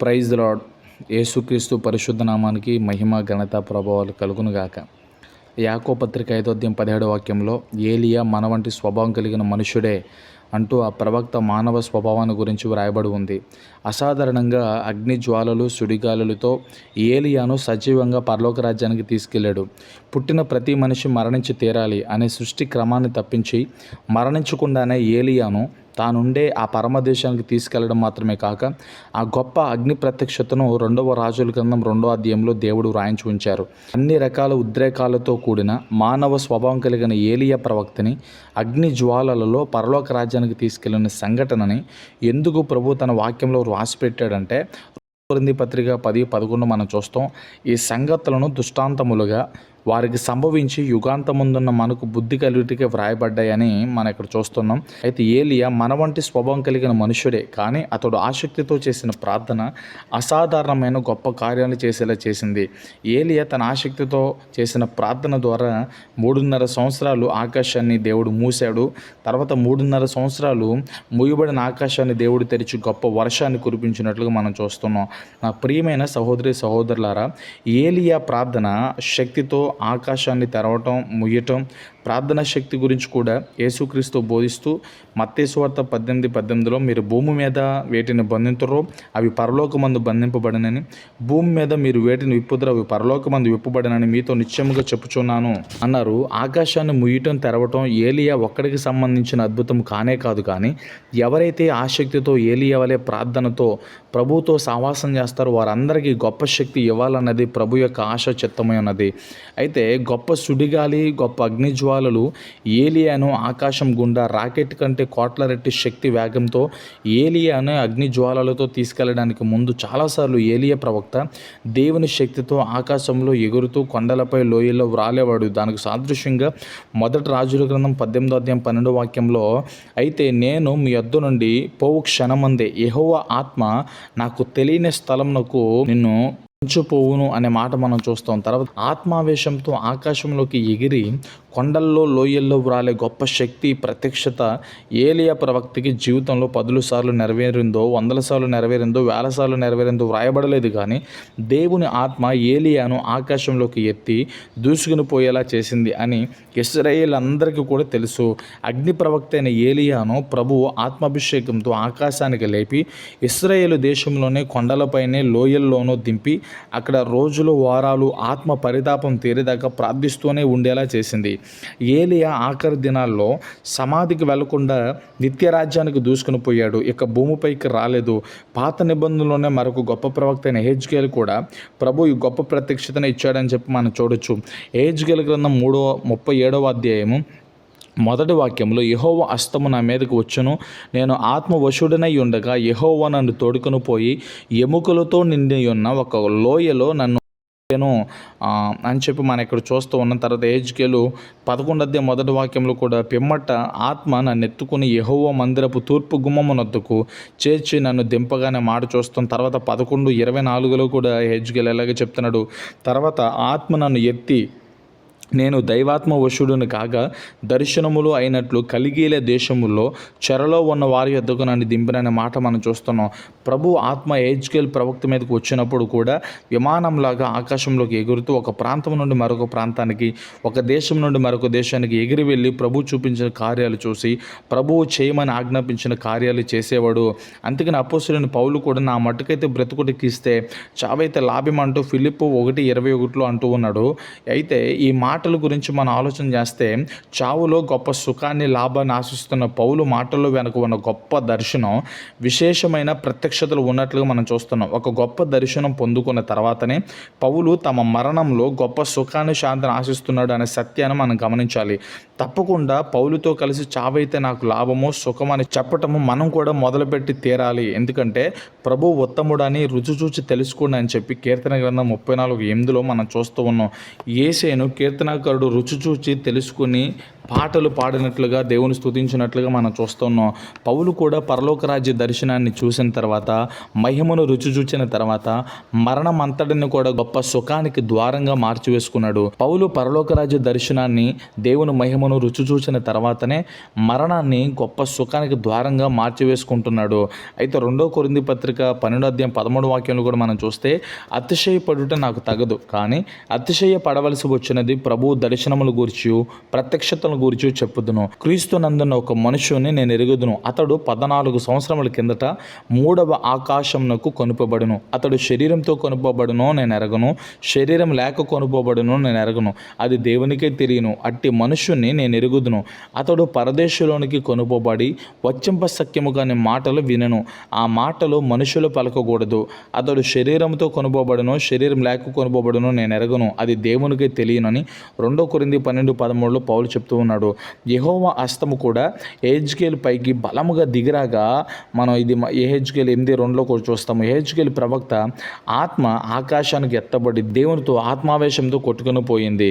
Praise lord యేసుక్రీస్తు పరిశుద్ధ నామానికి మహిమ ఘనత ప్రభావాలు కలుగునుగాక. యాకో పత్రిక ఐదోద్యం పదిహేడు వాక్యంలో ఏలియా మన వంటి స్వభావం కలిగిన మనుషుడే అంటూ ఆ ప్రవక్త మానవ స్వభావాన్ని గురించి వ్రాయబడి ఉంది. అసాధారణంగా అగ్ని జ్వాలలు సుడిగాలులతో ఏలియాను సజీవంగా పరలోక రాజ్యానికి తీసుకెళ్ళాడు. పుట్టిన ప్రతి మనిషి మరణించి తీరాలి అనే సృష్టి క్రమాన్ని తప్పించి మరణించకుండానే ఏలియాను తానుండే ఆ పరమదేశానికి తీసుకెళ్ళడం మాత్రమే కాక ఆ గొప్ప అగ్ని ప్రత్యక్షతను రెండవ రాజుల గ్రంథం రెండవ అధ్యాయంలో దేవుడు రాయించి ఉంచారు. అన్ని రకాల ఉద్రేకాలతో కూడిన మానవ స్వభావం కలిగిన ఏలియా ప్రవక్తని అగ్ని జ్వాలలలో పరలోక రాజ్యానికి తీసుకెళ్ళిన సంఘటనని ఎందుకు ప్రభు తన వాక్యంలో రాసిపెట్టాడంటే పత్రిక పది పదకొండు మనం చూస్తాం ఈ సంగతులను దృష్టాంతములుగా వారికి సంభవించి యుగాంతముందున్న మనకు బుద్ధి కలిగిటికే వ్రాయబడ్డాయని మనం ఇక్కడ చూస్తున్నాం. అయితే ఏలియా మన వంటి స్వభావం కలిగిన మనుషుడే కానీ అతడు ఆసక్తితో చేసిన ప్రార్థన అసాధారణమైన గొప్ప కార్యాలు చేసేలా చేసింది. ఏలియా తన ఆసక్తితో చేసిన ప్రార్థన ద్వారా మూడున్నర సంవత్సరాలు ఆకాశాన్ని దేవుడు మూశాడు. తర్వాత మూడున్నర సంవత్సరాలు మూయబడిన ఆకాశాన్ని దేవుడు తెరిచి గొప్ప వర్షాన్ని కురిపించినట్లుగా మనం చూస్తున్నాం. నా ప్రియమైన సహోదరి సహోదరులారా ఏలియా ప్రార్థన శక్తితో ఆకాశాన్ని తెరవటం ముయ్యటం ప్రార్థన శక్తి గురించి కూడా యేసుక్రీస్తు బోధిస్తూ మత్తేశ్వార్త పద్దెనిమిది పద్దెనిమిదిలో మీరు భూమి మీద వేటిని బంధింతురో అవి పరలోకమందు బంధింపబడినని భూమి మీద మీరు వేటిని విప్పుదరో అవి పరలోకమందు విప్పబడినని మీతో నిశ్చయముగా చెప్పుచున్నాను అన్నారు. ఆకాశాన్ని ముయ్యటం తెరవటం ఏలియా ఒక్కడికి సంబంధించిన అద్భుతం కానే కాదు కానీ ఎవరైతే ఆసక్తితో ఏలియా వలె ప్రార్థనతో ప్రభుతో సావాసం చేస్తారో వారందరికీ గొప్ప శక్తి ఇవ్వాలన్నది ప్రభు యొక్క ఆశ చిత్తమై ఉన్నది. అయితే గొప్ప సుడిగాలి గొప్ప అగ్నిజ్వాల అగ్నిజ్వాలలు ఏలియాను ఆకాశం గుండా రాకెట్ కంటే కోట్ల రెట్టి శక్తి వేగంతో ఏలియాను అగ్ని జ్వాలలతో తీసుకెళ్ళడానికి ముందు చాలాసార్లు ఏలియా ప్రవక్త దేవుని శక్తితో ఆకాశంలో ఎగురుతూ కొండలపై లోయల్లో వ్రాలేవాడు. దానికి సాదృశ్యంగా మొదటి రాజుల గ్రంథం పద్దెనిమిదో అధ్యాయం పన్నెండు వాక్యంలో అయితే నేను మీ యొద్ద నుండి పోవు క్షణమందే ఎహోవ ఆత్మ నాకు తెలియని స్థలంనకు నిన్ను ఉంచిపోవును అనే మాట మనం చూస్తాం. తర్వాత ఆత్మావేశంతో ఆకాశంలోకి ఎగిరి కొండల్లో లోయల్లో వ్రాలే గొప్ప శక్తి ప్రత్యక్షత ఏలియా ప్రవక్తికి జీవితంలో పదులు సార్లు నెరవేరిందో వందల సార్లు నెరవేరిందో వేల సార్లు నెరవేరిందో వ్రాయబడలేదు కానీ దేవుని ఆత్మ ఏలియాను ఆకాశంలోకి ఎత్తి దూసుకుని పోయేలా చేసింది అని ఇస్రాయేల్ కూడా తెలుసు. అగ్ని ప్రవక్త అయిన ఏలియాను ప్రభువు ఆత్మాభిషేకంతో ఆకాశానికి లేపి ఇస్రాయేలు దేశంలోనే కొండలపైనే లోయల్లోనూ దింపి అక్కడ రోజులు వారాలు ఆత్మ పరితాపం తీరేదాకా ప్రార్థిస్తూనే ఉండేలా చేసింది. ఏలియా ఆఖరి దినాల్లో సమాధికి వెళ్ళకుండా నిత్యరాజ్యానికి దూసుకుని పోయాడు. ఇక భూమిపైకి రాలేదు. పాత నిబంధనలోనే మరొక గొప్ప ప్రవక్త అయిన హెచ్గేల్ కూడా ప్రభు ఈ గొప్ప ప్రత్యక్షతను ఇచ్చాడని చెప్పి మనం చూడొచ్చు. హెచ్గేల్ గ్రంథం మూడో ముప్పై ఏడవ అధ్యాయము మొదటి వాక్యంలో యహోవ అస్తము నా మీదకు వచ్చును నేను ఆత్మవశుడనై ఉండగా యహోవ నన్ను తోడుకొని పోయి ఎముకలతో నిండి ఉన్న ఒక లోయలో నన్ను నేను అని చెప్పి మనం ఇక్కడ చూస్తూ ఉన్న తర్వాత ఏజ్కేలు పదకొండద్దే మొదటి వాక్యంలో కూడా పిమ్మట ఆత్మ నన్ను ఎత్తుకుని యహోవ మందిరపు తూర్పు గుమ్మమునొద్దకు చేర్చి నన్ను దింపగానే మాట చూస్తాం తర్వాత పదకొండు ఇరవై నాలుగులో కూడా హెజ్కేల్ ఎలాగే చెప్తున్నాడు తర్వాత ఆత్మ నన్ను ఎత్తి నేను దైవాత్మ వశుడును కాగా దర్శనములు అయినట్లు కలిగేలే దేశముల్లో చెరలో ఉన్న వారి యొద్దకు నన్ను దింపిననే మాట మనం చూస్తున్నాం. ప్రభు ఆత్మ ఏజ్కేల్ ప్రవక్త మీదకి వచ్చినప్పుడు కూడా విమానంలాగా ఆకాశంలోకి ఎగురుతూ ఒక ప్రాంతం నుండి మరొక ప్రాంతానికి ఒక దేశం నుండి మరొక దేశానికి ఎగిరి వెళ్ళి ప్రభు చూపించిన కార్యాలు చూసి ప్రభువు చేయమని ఆజ్ఞాపించిన కార్యాలు చేసేవాడు. అందుకని అపోసులైన పౌలు కూడా నా మట్టుకైతే బ్రతుకుడికి ఇస్తే చావైతే లాభం అంటూ ఫిలిప్ ఒకటి ఇరవై ఒకటిలో అంటూ ఉన్నాడు. అయితే ఈ మాటల గురించి మనం ఆలోచన చేస్తే చావులో గొప్ప సుఖాన్ని లాభాన్ని ఆశిస్తున్న పౌలు మాటల్లో వెనక ఉన్న గొప్ప దర్శనం విశేషమైన ప్రత్యక్షతలు ఉన్నట్లుగా మనం చూస్తున్నాం. ఒక గొప్ప దర్శనం పొందుకున్న తర్వాతనే పౌలు తమ మరణంలో గొప్ప సుఖాన్ని శాంతిని ఆశిస్తున్నాడు అనే సత్యాన్ని మనం గమనించాలి. తప్పకుండా పౌలుతో కలిసి చావైతే నాకు లాభమో సుఖం అని చెప్పటము మనం కూడా మొదలుపెట్టి తీరాలి. ఎందుకంటే ప్రభు ఉత్తముడని రుచి చూచి తెలుసుకోండి అని చెప్పి కీర్తన గ్రంథం ముప్పై నాలుగు ఎనిమిదిలో మనం చూస్తూ ఉన్నాం. ఏసేను కీర్తన కీర్తనకారుడు రుచి చూచి తెలుసుకుని పాటలు పాడినట్లుగా దేవుని స్తుతించినట్లుగా మనం చూస్తున్నాం. పౌలు కూడా పరలోక రాజ్య దర్శనాన్ని చూసిన తర్వాత మహిమను రుచి చూచిన తర్వాత మరణం అంతటిని కూడా గొప్ప సుఖానికి ద్వారంగా మార్చివేసుకున్నాడు. పౌలు పరలోక రాజ్య దర్శనాన్ని దేవుని మహిమను రుచి చూసిన తర్వాతనే మరణాన్ని గొప్ప సుఖానికి ద్వారంగా మార్చివేసుకుంటున్నాడు. అయితే రెండో కొరింది పత్రిక పన్నెండో అధ్యాయం పదమూడు వాక్యంలో కూడా మనం చూస్తే అతిశయపడుట నాకు తగదు. కానీ అతిశయ పడవలసి వచ్చినది ప్రభు దర్శనముల గురించి ప్రత్యక్షతల గురించి చెప్పుదును. క్రీస్తు నందున్న ఒక మనుషుని నేను ఎరుగుదును. అతడు పద్నాలుగు సంవత్సరముల కిందట మూడవ ఆకాశమునకు కొనుపబడును. అతడు శరీరంతో కొనుపబడును నేను ఎరగను. శరీరం లేక కొనుపబడును నేను ఎరగను. అది దేవునికే తెలియను. అట్టి మనుషుణ్ణి నేను ఎరుగుదును. అతడు పరదేశంలోనికి కొనుపబడి వచ్చింప సఖ్యము కాని మాటలు వినను. ఆ మాటలు మనుషులు పలకకూడదు. అతడు శరీరంతో కొనుపబడును శరీరం లేక కొనుపబడును నేను ఎరగను. అది దేవునికే తెలియనని రెండో కొరింది పన్నెండు పదమూడులో పౌలు చెప్తూ ఉన్నాడు యెహోవా హస్తము కూడా ఏహెచ్కేల్ పైకి బలముగా దిగిరాగా మనం ఇది ఏహెచ్కేల్ ఎనిమిది రెండులో కూడా చూస్తాము. ఏహెచ్కేల్ ప్రవక్త ఆత్మ ఆకాశానికి ఎత్తబడి దేవునితో ఆత్మావేశంతో కొట్టుకుని పోయింది.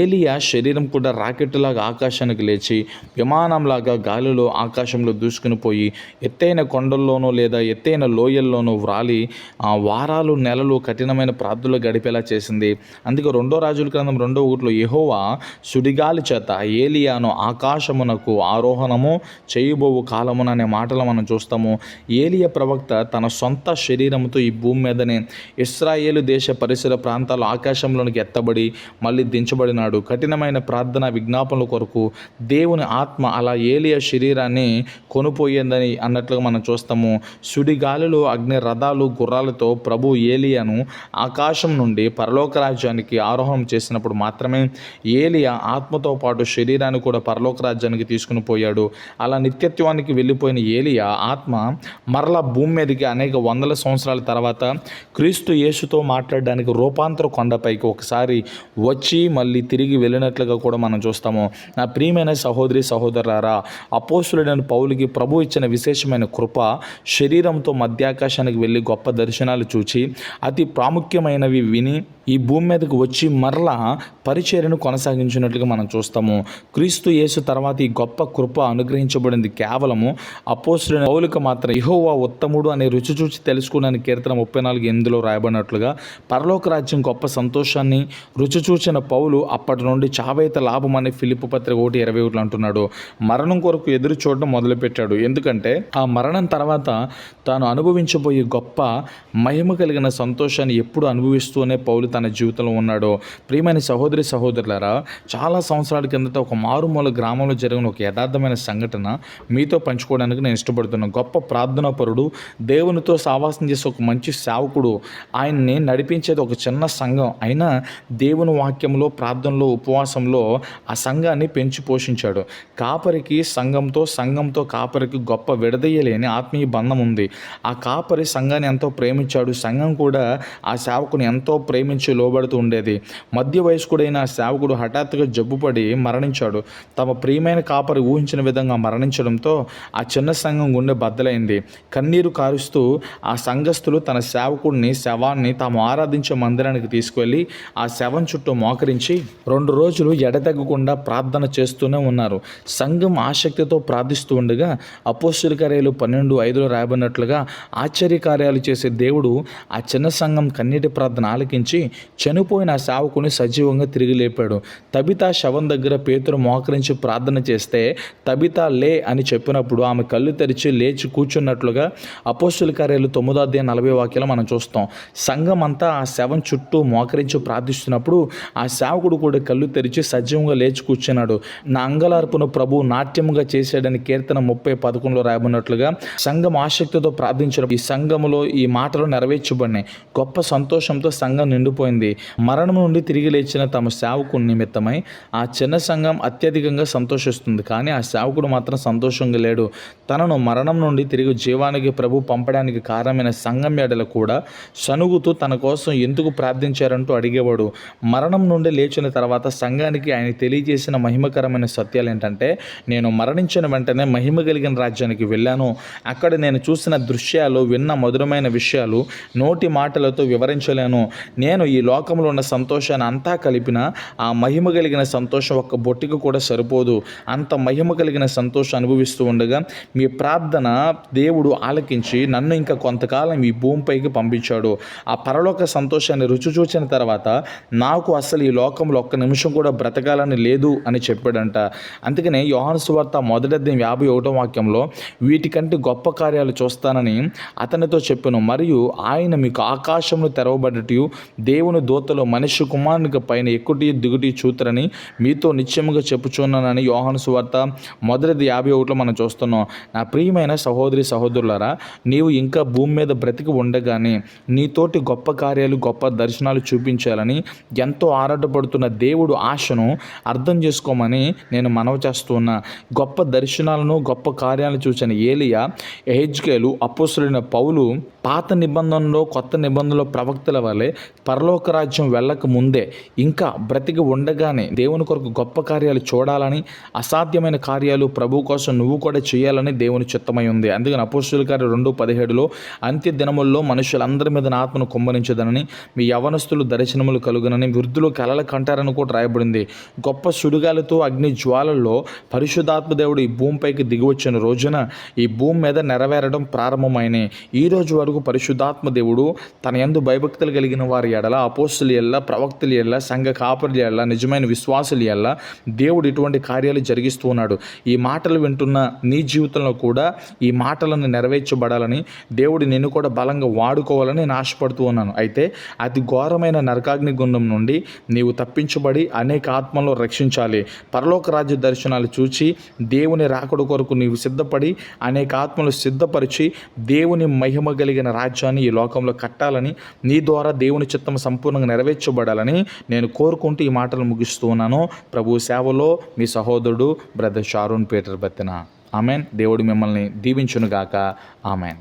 ఏలియా శరీరం కూడా రాకెట్లాగా ఆకాశానికి లేచి విమానంలాగా గాలిలో ఆకాశంలో దూసుకుని పోయి ఎత్తైన కొండల్లోనూ లేదా ఎత్తైన లోయల్లోనూ వ్రాలి ఆ వారాలు నెలలు కఠినమైన ప్రార్థనలు గడిపేలా చేసింది. అందుకే రెండో రాజుల గ్రంథం రెండో ఊట్లో యహోవా సుడిగాలి చేత ఏలి ఏలియాను ఆకాశమునకు ఆరోహణము చేయబోవు కాలమున అనే మాటలు మనం చూస్తాము. ఏలియా ప్రవక్త తన సొంత శరీరంతో ఈ భూమి మీదనే ఇస్రాయేలు దేశ పరిసర ప్రాంతాలు ఆకాశంలోనికి ఎత్తబడి మళ్ళీ దించబడినాడు. కఠినమైన ప్రార్థన విజ్ఞాపనల కొరకు దేవుని ఆత్మ అలా ఏలియ శరీరాన్ని కొనుపోయిందని అన్నట్లుగా మనం చూస్తాము. సుడిగాలిలో అగ్ని రథాలు గుర్రాలతో ప్రభు ఏలియాను ఆకాశం నుండి పరలోక రాజ్యానికి ఆరోహణం చేసినప్పుడు మాత్రమే ఏలియా ఆత్మతో పాటు శరీరాన్ని కూడా పరలోక రాజ్యానికి తీసుకుని పోయాడు. అలా నిత్యత్వానికి వెళ్ళిపోయిన ఏలియా ఆత్మ మరలా భూమి మీదకి అనేక వందల సంవత్సరాల తర్వాత క్రీస్తు యేసుతో మాట్లాడడానికి రూపాంతర కొండపైకి ఒకసారి వచ్చి మళ్ళీ తిరిగి వెళ్ళినట్లుగా కూడా మనం చూస్తాము. నా ప్రియమైన సహోదరి సహోదరారా అపోసులైన పౌలికి ప్రభు ఇచ్చిన విశేషమైన కృప శరీరంతో మధ్యాకాశానికి వెళ్ళి గొప్ప దర్శనాలు చూచి అతి ప్రాముఖ్యమైనవి విని ఈ భూమి మీదకు వచ్చి మరలా పరిచర్యను కొనసాగించినట్లుగా మనం చూస్తాము. క్రీస్తు యేసు తర్వాత ఈ గొప్ప కృప అనుగ్రహించబడింది కేవలము అపోసులైన పౌలుకు మాత్రం ఇహోవా ఉత్తముడు అనే రుచి చూచి తెలుసుకోవడానికి కీర్తన ముప్పై నాలుగు ఎనిమిదిలో రాయబడినట్లుగా పరలోక రాజ్యం గొప్ప సంతోషాన్ని రుచి చూచిన పౌలు అప్పటి నుండి చావైత లాభం అనే ఫిలిప్ పత్రిక ఒకటి ఇరవై ఒకటి అంటున్నాడు. మరణం కొరకు ఎదురు చూడడం మొదలుపెట్టాడు. ఎందుకంటే ఆ మరణం తర్వాత తాను అనుభవించబోయే గొప్ప మహిమ కలిగిన సంతోషాన్ని ఎప్పుడు అనుభవిస్తూనే పౌలు తన జీవితంలో ఉన్నాడు. ప్రియమైన సహోదరి సహోదరులారా చాలా సంవత్సరాల కిందట ఒక మారుమూల గ్రామంలో జరిగిన ఒక యథార్థమైన సంఘటన మీతో పంచుకోవడానికి నేను ఇష్టపడుతున్నాను గొప్ప ప్రార్థనాపరుడు దేవునితో సావాసం చేసే ఒక మంచి సేవకుడు. ఆయన్ని నడిపించేది ఒక చిన్న సంఘం. అయినా దేవుని వాక్యంలో ప్రార్థనలో ఉపవాసంలో ఆ సంఘాన్ని పెంచి పోషించాడు. కాపరికి సంఘంతో సంఘంతో కాపరికి గొప్ప విడదీయలేని ఆత్మీయ బంధం ఉంది. ఆ కాపరి సంఘాన్ని ఎంతో ప్రేమించాడు. సంఘం కూడా ఆ సేవకుని ఎంతో ప్రేమించాడు నుంచి లోబడుతూ ఉండేది. మధ్య వయస్కుడైన ఆ సేవకుడు హఠాత్తుగా జబ్బుపడి మరణించాడు. తమ ప్రియమైన కాపరి ఊహించిన విధంగా మరణించడంతో ఆ చిన్న సంఘం గుండె బద్దలైంది. కన్నీరు కారుస్తూ ఆ సంఘస్థులు తన సేవకుడిని శవాన్ని తాము ఆరాధించే మందిరానికి తీసుకువెళ్ళి ఆ శవం చుట్టూ మోకరించి రెండు రోజులు ఎడతెగకుండా ప్రార్థన చేస్తూనే ఉన్నారు. సంఘం ఆసక్తితో ప్రార్థిస్తూ ఉండగా అపోస్తుల కార్యాలు పన్నెండు ఐదులో రాయబడినట్లుగా ఆశ్చర్య కార్యాలు చేసే దేవుడు ఆ చిన్న సంఘం కన్నీటి ప్రార్థన ఆలకించి చనిపోయిన ఆ సేవకుని సజీవంగా తిరిగి లేపాడు. తబితా శవం దగ్గర పేతురు మోకరించి ప్రార్థన చేస్తే తబితా లే అని చెప్పినప్పుడు ఆమె కళ్ళు తెరిచి లేచి కూర్చున్నట్లుగా అపోస్తుల కార్యాలు తొమ్మిదో అధ్యాయం నలభై వాక్యాలు మనం చూస్తాం. సంఘం అంతా ఆ శవం చుట్టూ మోకరించి ప్రార్థిస్తున్నప్పుడు ఆ సేవకుడు కూడా కళ్ళు తెరిచి సజీవంగా లేచి కూర్చున్నాడు. నా అంగలార్పును ప్రభు నాట్యముగా చేశాడని కీర్తన ముప్పై పదకొండులో రాయబడినట్లుగా సంఘం ఆసక్తితో ప్రార్థించడం. ఈ సంఘములో ఈ మాటలు నెరవేర్చబడినాయి. గొప్ప సంతోషంతో సంఘం నిండిపోయింది. మరణం నుండి తిరిగి లేచిన తమ సేవకు నిమిత్తమై ఆ చిన్న సంఘం అత్యధికంగా సంతోషిస్తుంది. కానీ ఆ సేవకుడు మాత్రం సంతోషంగా లేడు. తనను మరణం నుండి తిరిగి జీవానికి ప్రభు పంపడానికి కారణమైన సంఘం ఎడల కూడా సనుగుతూ తన కోసం ఎందుకు ప్రార్థించారంటూ అడిగేవాడు. మరణం నుండి లేచిన తర్వాత సంఘానికి ఆయన తెలియజేసిన మహిమకరమైన సత్యాలు ఏంటంటే నేను మరణించిన వెంటనే మహిమ కలిగిన రాజ్యానికి వెళ్ళాను. అక్కడ నేను చూసిన దృశ్యాలు విన్న మధురమైన విషయాలు నోటి మాటలతో వివరించలేను. నేను ఈ లోకంలో ఉన్న సంతోషాన్ని అంతా కలిపిన ఆ మహిమ కలిగిన సంతోషం ఒక్క బొట్టికి కూడా సరిపోదు. అంత మహిమ కలిగిన సంతోషం అనుభవిస్తూ ఉండగా మీ ప్రార్థన దేవుడు ఆలకించి నన్ను ఇంకా కొంతకాలం ఈ భూమిపైకి పంపించాడు. ఆ పరలోక సంతోషాన్ని రుచి చూచిన తర్వాత నాకు అసలు ఈ లోకంలో ఒక్క నిమిషం కూడా బ్రతకాలని లేదు అని చెప్పాడంట. అందుకనే యోహాను సువార్త మొదటి యాభై ఒకటో వాక్యంలో వీటికంటే గొప్ప కార్యాలు చూస్తానని అతనితో చెప్పాను. మరియు ఆయన మీకు ఆకాశంలో తెరవబడటి దేవుని దూతలో మనిషి కుమారునికి పైన ఎక్కుటి దిగుటి చూతరని మీతో నిత్యముగా చెప్పుచున్నానని యోహాను సువార్త మొదటిది యాభై ఒకటిలో మనం చూస్తున్నాం. నా ప్రియమైన సహోదరి సహోదరులారా నీవు ఇంకా భూమి మీద బ్రతికి ఉండగానే నీతోటి గొప్ప కార్యాలు గొప్ప దర్శనాలు చూపించాలని ఎంతో ఆరాటపడుతున్న దేవుడు ఆశను అర్థం చేసుకోమని నేను మనవి చేస్తున్నా. గొప్ప దర్శనాలను గొప్ప కార్యాలను చూసిన ఏలియా ఎహెజ్కేలు అపోసులైన పౌలు పాత నిబంధనలో కొత్త నిబంధనలో ప్రవక్తల వలె పరలోక రాజ్యం వెళ్ళక ముందే ఇంకా బ్రతికి ఉండగానే దేవుని కొరకు గొప్ప కార్యాలు చూడాలని అసాధ్యమైన కార్యాలు ప్రభు కోసం నువ్వు కూడా చేయాలని దేవుని చిత్తమై ఉంది. అందుకని అపోస్తుల గారి రెండు పదిహేడులో అంత్య దినముల్లో మనుషులందరి మీద నా ఆత్మను కుమ్మరించదనని మీ యవనస్తులు దర్శనములు కలుగునని వృద్ధులు కలల కంటారని కూడా రాయబడింది. గొప్ప సుడిగాలతో అగ్ని జ్వాలల్లో పరిశుద్ధాత్మ దేవుడు ఈ భూమిపైకి దిగివచ్చిన రోజున ఈ భూమి మీద నెరవేరడం ప్రారంభమైనాయి ఈ రోజు వరకు పరిశుద్ధాత్మ దేవుడు తన యందు భయభక్తులు కలిగిన వారి ఎడల అపోస్తులు ఎల్ల ప్రవక్తలు ఎల్ల సంఘ కాపరులు ఎల్ల నిజమైన విశ్వాసులు ఎల్ల దేవుడు ఇటువంటి కార్యాలు జరిగిస్తూ ఉన్నాడు. ఈ మాటలు వింటున్న నీ జీవితంలో కూడా ఈ మాటలను నెరవేర్చబడాలని దేవుడు నిన్ను కూడా బలంగా వాడుకోవాలని నేను ఆశపడుతూ ఉన్నాను. అయితే అతి ఘోరమైన నరకాగ్ని గుండం నుండి నీవు తప్పించబడి అనేక ఆత్మలో రక్షించాలి. పరలోక రాజ్య దర్శనాలు చూచి దేవుని రాకడ కొరకు నీవు సిద్ధపడి అనేక ఆత్మలు సిద్ధపరిచి దేవుని మహిమ కలిగిన రాజ్యాన్ని ఈ లోకంలో కట్టాలని నీ ద్వారా దేవుని చిత్తం సంపూర్ణంగా నెరవేర్చబడాలని నేను కోరుకుంటూ ఈ మాటలు ముగిస్తూ ఉన్నాను. ప్రభు సేవలో మీ సహోదరుడు brother Sharon Peter Bettana. Amen. దేవుడు మిమ్మల్ని దీవించునుగాక. ఆమెన్.